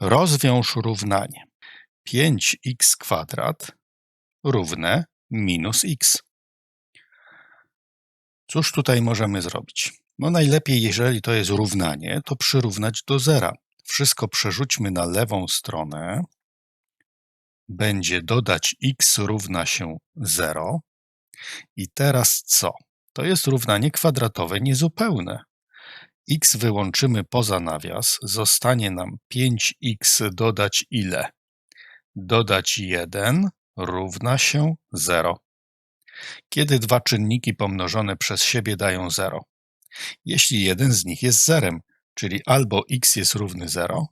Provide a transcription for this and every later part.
Rozwiąż równanie. 5x kwadrat równe minus x. Cóż tutaj możemy zrobić? No najlepiej, jeżeli to jest równanie, to przyrównać do zera. Wszystko przerzućmy na lewą stronę. Będzie dodać x równa się 0. I teraz co? To jest równanie kwadratowe niezupełne. X wyłączymy poza nawias, zostanie nam 5x dodać ile? Dodać 1 równa się 0. Kiedy dwa czynniki pomnożone przez siebie dają 0? Jeśli jeden z nich jest zerem, czyli albo x jest równy 0,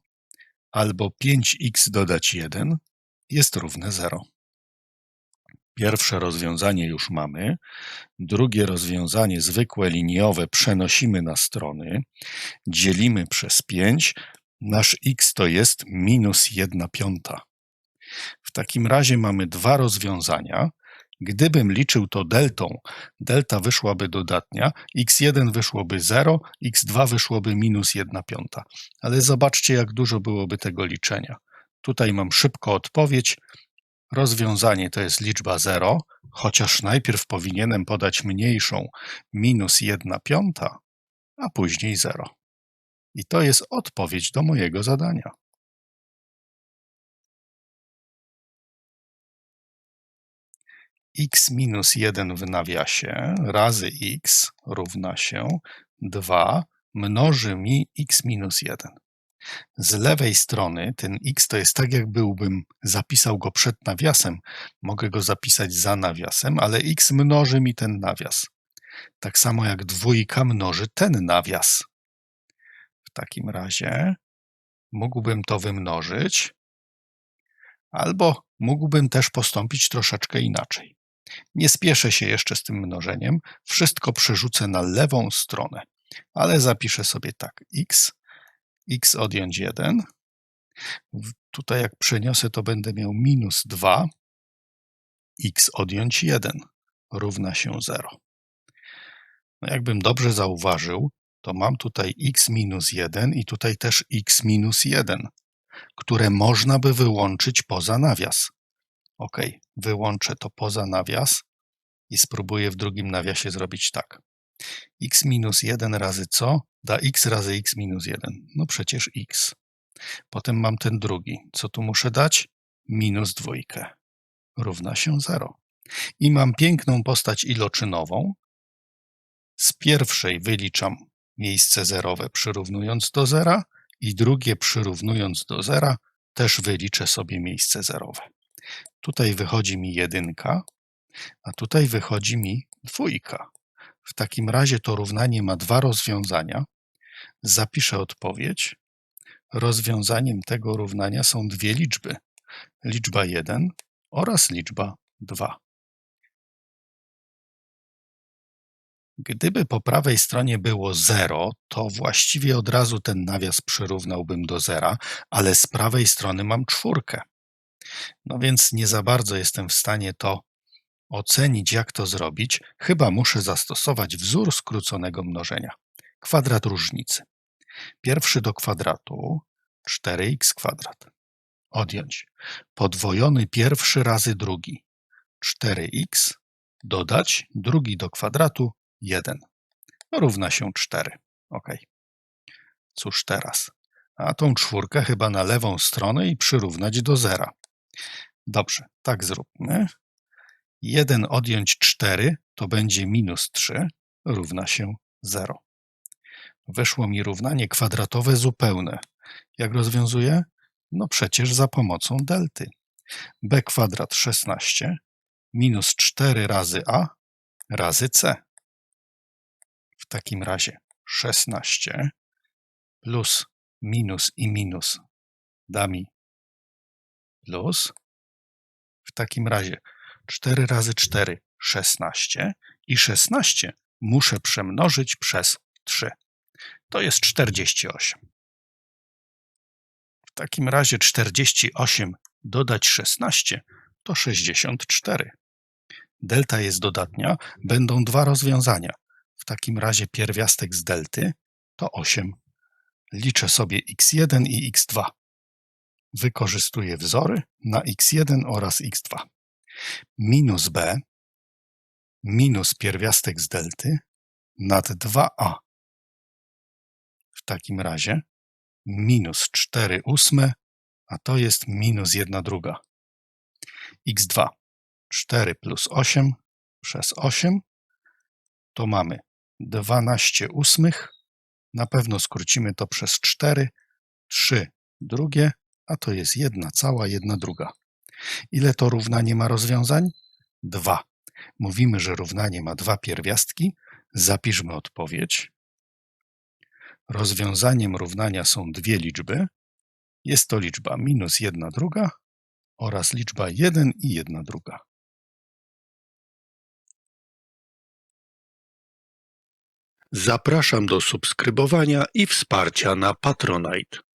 albo 5x dodać 1 jest równe 0. Pierwsze rozwiązanie już mamy. Drugie rozwiązanie, zwykłe liniowe, przenosimy na strony. Dzielimy przez 5. Nasz x to jest minus 1 piąta. W takim razie mamy dwa rozwiązania. Gdybym liczył to deltą, delta wyszłaby dodatnia, x1 wyszłoby 0, x2 wyszłoby minus 1 piąta. Ale zobaczcie, jak dużo byłoby tego liczenia. Tutaj mam szybko odpowiedź. Rozwiązanie to jest liczba 0, chociaż najpierw powinienem podać mniejszą minus 1 piąta, a później 0. I to jest odpowiedź do mojego zadania. x minus 1 w nawiasie razy x równa się 2 mnoży mi x minus 1. Z lewej strony ten x to jest tak, jakbym zapisał go przed nawiasem. Mogę go zapisać za nawiasem, ale x mnoży mi ten nawias. Tak samo jak dwójka mnoży ten nawias. W takim razie mógłbym to wymnożyć, albo mógłbym też postąpić troszeczkę inaczej. Nie spieszę się jeszcze z tym mnożeniem, wszystko przerzucę na lewą stronę, ale zapiszę sobie tak, x, x odjąć 1, tutaj jak przeniosę, to będę miał minus 2, x odjąć 1 równa się 0. No jakbym dobrze zauważył, to mam tutaj x minus 1 i tutaj też x minus 1, które można by wyłączyć poza nawias. OK, wyłączę to poza nawias i spróbuję w drugim nawiasie zrobić tak. X minus 1 razy co? Da x razy x minus 1. No przecież x. Potem mam ten drugi. Co tu muszę dać? Minus dwójkę. Równa się 0. I mam piękną postać iloczynową. Z pierwszej wyliczam miejsce zerowe przyrównując do zera i drugie przyrównując do zera też wyliczę sobie miejsce zerowe. Tutaj wychodzi mi jedynka, a tutaj wychodzi mi dwójka. W takim razie to równanie ma dwa rozwiązania. Zapiszę odpowiedź. Rozwiązaniem tego równania są dwie liczby. Liczba 1 oraz liczba 2. Gdyby po prawej stronie było 0, to właściwie od razu ten nawias przyrównałbym do zera, ale z prawej strony mam czwórkę. No więc nie za bardzo jestem w stanie to ocenić, jak to zrobić. Chyba muszę zastosować wzór skróconego mnożenia. Kwadrat różnicy. Pierwszy do kwadratu 4x kwadrat. Odjąć. Podwojony pierwszy razy drugi. 4x dodać drugi do kwadratu 1. Równa się 4. OK. Cóż teraz? A tą czwórkę chyba na lewą stronę i przyrównać do zera. Dobrze, tak zróbmy. 1 odjąć 4 to będzie minus 3 równa się 0. Wyszło mi równanie kwadratowe zupełne. Jak rozwiązuję? No przecież za pomocą delty. b kwadrat 16 minus 4 razy a razy c. W takim razie 16 plus minus i minus da mi plus. W takim razie 4 razy 4 16 i 16 muszę przemnożyć przez 3. To jest 48. W takim razie 48 dodać 16 to 64. Delta jest dodatnia, będą dwa rozwiązania. W takim razie pierwiastek z delty to 8. Liczę sobie x1 i x2. wykorzystuję wzory na x1 oraz x2. Minus b minus pierwiastek z delty nad 2a. W takim razie minus 4 ósme, a to jest minus 1 druga. x2 4 plus 8 przez 8 to mamy 12 ósmych. Na pewno skrócimy to przez 4, 3 drugie, a to jest 1 cała, 1 druga. Ile to równanie ma rozwiązań? 2. Mówimy, że równanie ma dwa pierwiastki. Zapiszmy odpowiedź. Rozwiązaniem równania są dwie liczby. Jest to liczba minus 1 druga oraz liczba 1 i 1 druga. Zapraszam do subskrybowania i wsparcia na Patronite.